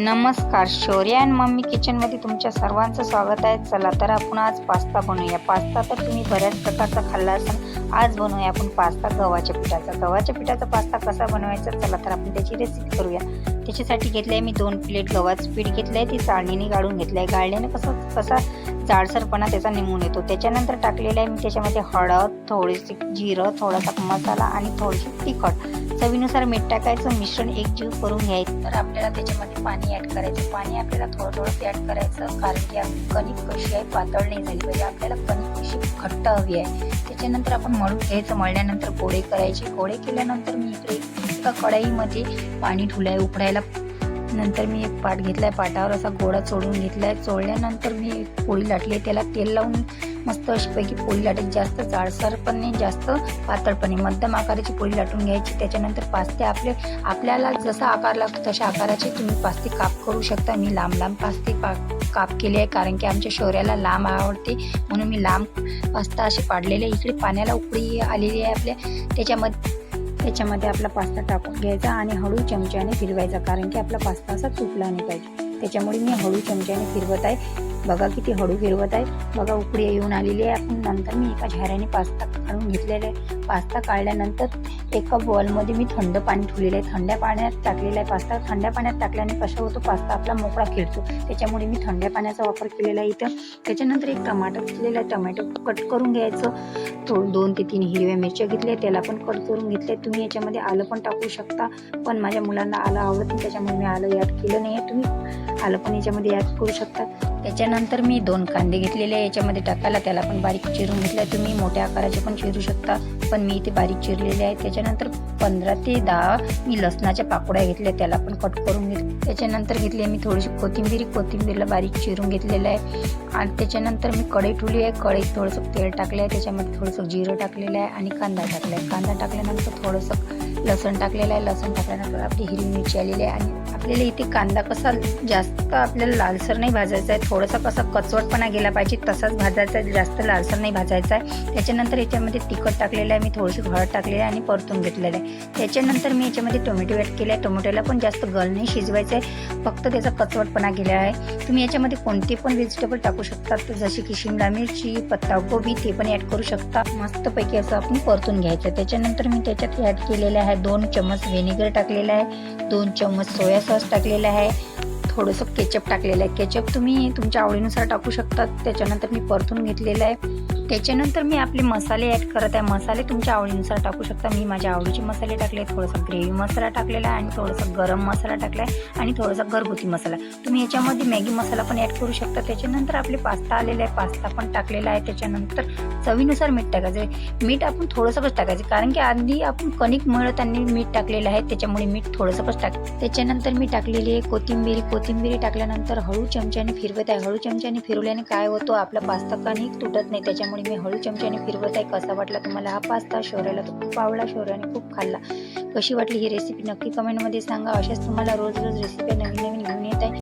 नमस्कार शौर्य and mummy किचनमध्ये तुमच्या सर्वांचं स्वागत आहे. चला तर आपण आज पास्ता बनवूया. पास्ता तर तुम्ही बऱ्याच प्रकारचा खाल्ला असेल. आज बनवूया आपण पास्ता गव्हाच्या पिठाचा. गव्हाच्या पिठाचा पास्ता कसा बनवायचा? चला तर आपण त्याची रेसिपी करूया. त्याच्यासाठी घेतलं आहे मी दोन प्लेट गव्हाचं पीठ घेतलं आहे ती चाळणीने गाळून घेतलं आहे गाळल्याने कसं कसा जाडसरपणा त्याचा निमून येतो. त्याच्यानंतर टाकलेलं आहे मी त्याच्यामध्ये हळद थोडीशी जिरं थोडासा मसाला आणि थोडीशी तिखट. चवीनुसार मीठ टाकायचं मिश्रण एकजीव करून घ्यायचं. तर आपल्याला त्याच्यामध्ये पाणी ॲड करायचं. पाणी आपल्याला थोडं थोडं ॲड करायचं कारण की आपली कणिक कशी आहे पातळ नाही झाली पाहिजे. आपल्याला कणिक कशी घट्ट हवी आहे त्याच्यानंतर आपण मळून घ्यायचं. मळल्यानंतर गोळे करायचे. गोळे केल्यानंतर मी इकडे एका कढाईमध्ये पाणी ठुलाय आहे उकडायला. नंतर मी एक पाट घेतलाय पाटावर असा गोळा चोळून घेतलाय. चोळल्यानंतर मी पोळी लाटली आहे. त्याला तेल लावून मस्त अशी पैकी पोळी लाटायची जास्त जाडसर पण नाही जास्त पातळ पण नाही मध्यम आकाराची पोळी लाटून घ्यायची. त्याच्यानंतर पास्ते आपले आपल्याला जसा आकार लागतो तशा आकाराचे तुम्ही पास्ते काप करू शकता. मी लांब लांब पास्ते पा काप केले आहे कारण की आमच्या शौर्याला लांब आवडते. म्हणून मी लांब पास्ता असे पाडलेले आहे. इकडे पाण्याला उकळी आलेली आहे आपल्या. त्याच्यामध्ये त्याच्यामध्ये आपला पास्ता टाकून घ्यायचा आणि हळू चमच्याने फिरवायचा कारण की आपला पास्ता असा तुटला नाही पाहिजे. त्याच्यामुळे मी हळू चमच्याने फिरवत आहे. बघा किती हळू फिरवत आहे. बघा उकडी येऊन आलेली आहे. आपण नंतर मी एका झाऱ्याने पास्ता काढून घेतलेला आहे. पास्ता काढल्यानंतर एका बॉलमध्ये मी थंड पाणी ठेवलेलं आहे. थंड्या पाण्यात टाकलेला आहे पास्ता. थंड्या पाण्यात टाकल्याने कसा होतो पास्ता आपला मोकळा खेळतो? त्याच्यामुळे मी थंड्या पाण्याचा वापर केलेला आहे इथं. त्याच्यानंतर एक टमाटर घेतलेला आहे. टमॅटो कट करून घ्यायचं. थोडं दोन ते तीन हिरव्या मिरच्या घेतल्या. त्याला पण कट करून घेतले तुम्ही याच्यामध्ये आलं पण टाकू शकता. पण माझ्या मुलांना आलं आवडत नाही. त्याच्यामुळे मी आलं ॲड केलं नाही आहे तुम्ही आलं पण याच्यामध्ये ॲड करू शकता. त्याच्यानंतर मी दोन कांदे घेतलेले आहे. याच्यामध्ये टाकायला त्याला पण बारीक चिरून घेतलं. तुम्ही मोठ्या आकाराचे पण चिरू शकता. पण मी इथे बारीक चिरलेले आहे. त्याच्यानंतर पंधरा ते दहा मी लसणाच्या पाकोड्या घेतल्या. त्याला पण कट करून घेतले त्याच्यानंतर घेतली आहे मी थोडीशी कोथिंबीर. कोथिंबीरला बारीक चिरून घेतलेलं आहे. आणि त्याच्यानंतर मी कढई ठेवली आहे. कढईत थोडंसं तेल टाकलं आहे. त्याच्यामध्ये थोडंसं जिरं टाकलेलं आहे आणि कांदा टाकला आहे. कांदा टाकल्यानंतर थोडंसं लसण टाकलेलं आहे. लसण टाकल्यानंतर आपली हिरवी मिरची आलेली आहे. आणि आपल्याला इथे कांदा कसा जास्त आपल्याला लालसर नाही भाजायचा आहे. थोडासा कसा कचवटपणा गेला पाहिजे तसाच भाजायचा आहे. जास्त लालसर नाही भाजायचा आहे. त्याच्यानंतर याच्यामध्ये तिखट टाकलेलं आहे. मी थोडीशी हळद टाकलेली आहे आणि परतून घेतलेलं आहे. त्याच्यानंतर मी याच्यामध्ये टोमॅटो ॲड केले आहे. टोमॅटोला पण जास्त गल नाही शिजवायचं आहे. फक्त त्याचा कचवटपणा गेला आहे. तुम्ही याच्यामध्ये कोणते पण व्हेजिटेबल टाकू शकता जसे की शिमला मिरची पत्ताकोबी ते पण ॲड करू शकता. मस्तपैकी असं आपण परतून घ्यायचं त्याच्यानंतर मी त्याच्यात ॲड केलेलं आहे. दोन चमच व्हिनेगर टाकलेलं आहे. दोन चमच सोया सॉस टाकलेला आहे. थोडंसं केचप टाकलेलं आहे. केचप तुम्ही तुमच्या आवडीनुसार टाकू शकता त्याच्यानंतर मी परतून घेतलेलं आहे. त्याच्यानंतर मी आपले मसाले ॲड करत आहे. मसाले तुमच्या आवडीनुसार टाकू शकता. मी माझ्या आवडीचे मसाले टाकले थोडासा ग्रेव्ही मसाला टाकलेला आहे आणि थोडासा गरम मसाला टाकला आहे आणि थोडासा घरगुती मसाला. तुम्ही याच्यामध्ये मॅगी मसाला पण ॲड करू शकता. त्याच्यानंतर आपले पास्ता आलेला आहे पास्ता पण टाकलेला आहे. त्याच्यानंतर चवीनुसार मीठ टाकायचं मीठ आपण थोडंसंच टाकायचं कारण की आधी आपण कणिक मळताना मीठ टाकलेलं आहे. त्याच्यामुळे मीठ थोडंसंच टाक त्याच्यानंतर मी टाकलेली आहे कोथिंबीर. कोथिंबीर टाकल्यानंतर हळू चमच्याने फिरवत आहे. हळू चमच्याने फिरवल्याने काय होतो? आपला पास्ता कणिक तुटत नाही. त्याच्यामुळे मी हळू चमच्याने फिरवत आहे. कसा वाटला तुम्हाला? हा पास्ता शौर्याला तो खूप आवडला शौर्याने खूप खाल्ला. कशी वाटली ही रेसिपी नक्की कमेंटमध्ये सांगा. अशाच तुम्हाला रोज रोज रेसिपी नवीन नवीन घेऊन येत आहे.